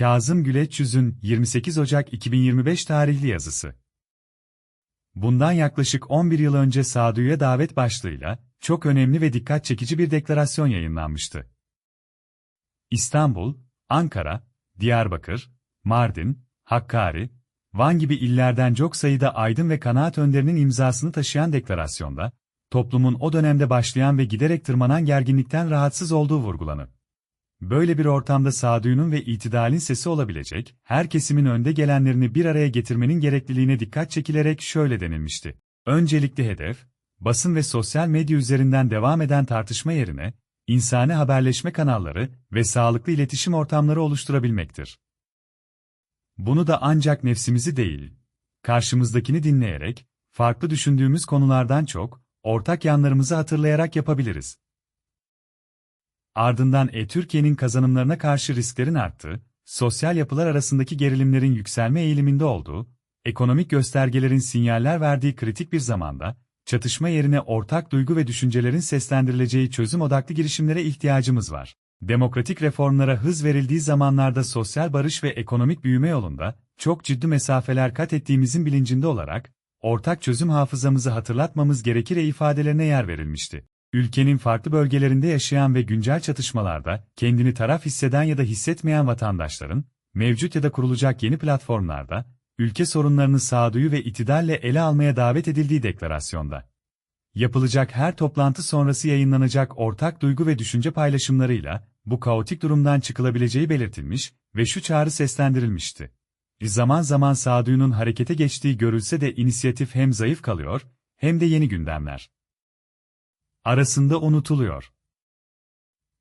Kazım Güleç Yüz'ün 28 Ocak 2025 tarihli yazısı. Bundan yaklaşık 11 yıl önce sağduyuya davet başlığıyla, çok önemli ve dikkat çekici bir deklarasyon yayınlanmıştı. İstanbul, Ankara, Diyarbakır, Mardin, Hakkari, Van gibi illerden çok sayıda aydın ve kanaat önderinin imzasını taşıyan deklarasyonda, toplumun o dönemde başlayan ve giderek tırmanan gerginlikten rahatsız olduğu vurgulanır. Böyle bir ortamda sağduyunun ve itidalin sesi olabilecek, her kesimin önde gelenlerini bir araya getirmenin gerekliliğine dikkat çekilerek şöyle denilmişti. Öncelikli hedef, basın ve sosyal medya üzerinden devam eden tartışma yerine, insani haberleşme kanalları ve sağlıklı iletişim ortamları oluşturabilmektir. Bunu da ancak nefsimizi değil, karşımızdakini dinleyerek, farklı düşündüğümüz konulardan çok, ortak yanlarımızı hatırlayarak yapabiliriz. Ardından e-Türkiye'nin kazanımlarına karşı risklerin arttığı, sosyal yapılar arasındaki gerilimlerin yükselme eğiliminde olduğu, ekonomik göstergelerin sinyaller verdiği kritik bir zamanda, çatışma yerine ortak duygu ve düşüncelerin seslendirileceği çözüm odaklı girişimlere ihtiyacımız var. Demokratik reformlara hız verildiği zamanlarda sosyal barış ve ekonomik büyüme yolunda, çok ciddi mesafeler kat ettiğimizin bilincinde olarak, ortak çözüm hafızamızı hatırlatmamız gerekir ifadelerine yer verilmişti. Ülkenin farklı bölgelerinde yaşayan ve güncel çatışmalarda kendini taraf hisseden ya da hissetmeyen vatandaşların, mevcut ya da kurulacak yeni platformlarda, ülke sorunlarını sağduyu ve itidalle ele almaya davet edildiği deklarasyonda. Yapılacak her toplantı sonrası yayınlanacak ortak duygu ve düşünce paylaşımlarıyla, bu kaotik durumdan çıkılabileceği belirtilmiş ve şu çağrı seslendirilmişti. Zaman zaman sağduyunun harekete geçtiği görülse de inisiyatif hem zayıf kalıyor, hem de yeni gündemler arasında unutuluyor.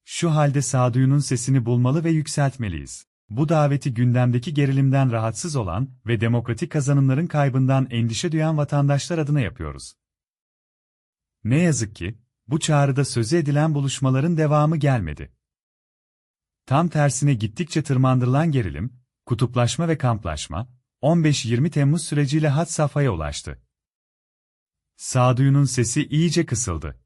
Şu halde sağduyunun sesini bulmalı ve yükseltmeliyiz. Bu daveti gündemdeki gerilimden rahatsız olan ve demokratik kazanımların kaybından endişe duyan vatandaşlar adına yapıyoruz. Ne yazık ki, bu çağrıda sözü edilen buluşmaların devamı gelmedi. Tam tersine gittikçe tırmandırılan gerilim, kutuplaşma ve kamplaşma, 15-20 Temmuz süreciyle had safhaya ulaştı. Sağduyunun sesi iyice kısıldı.